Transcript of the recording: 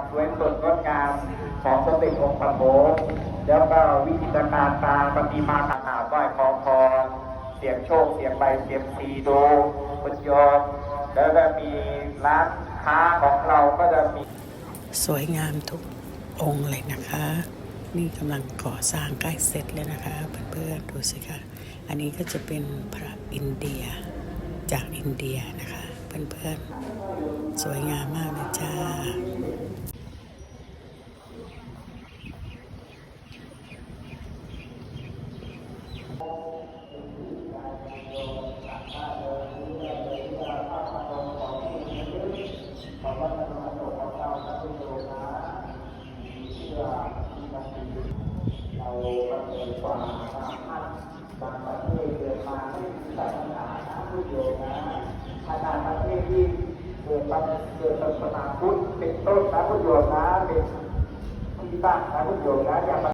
ความสวยสดงดงามของสมเด็จองค์พระโขงแล้วก็วิจิตรการตาปฏิมาต่างๆไหว้ขอพรเสียงโชคเสียงใบเสียงซีดูคุณโยมแล้วก็มีร้านค้าของเราก็จะมี สวยงามทุกองค์เลยนะคะ นี่กำลังก่อสร้างใกล้เสร็จแล้วนะคะเพื่อนๆดูสิคะอันนี้ก็จะเป็นพระอินเดียจากอินเดียนะคะ เพื่อนๆสวยงามมากเลยจ้า เราเป็นฝ่ายธรรมะบางประเทศเกิดมาเป็นศาสนาผู้โยงนะขณะประเทศที่เกิดเป็นศาสนาพุทธเป็นต้นนะผู้โยมนะเป็นที่ตั้งนะผู้โยมนะอย่า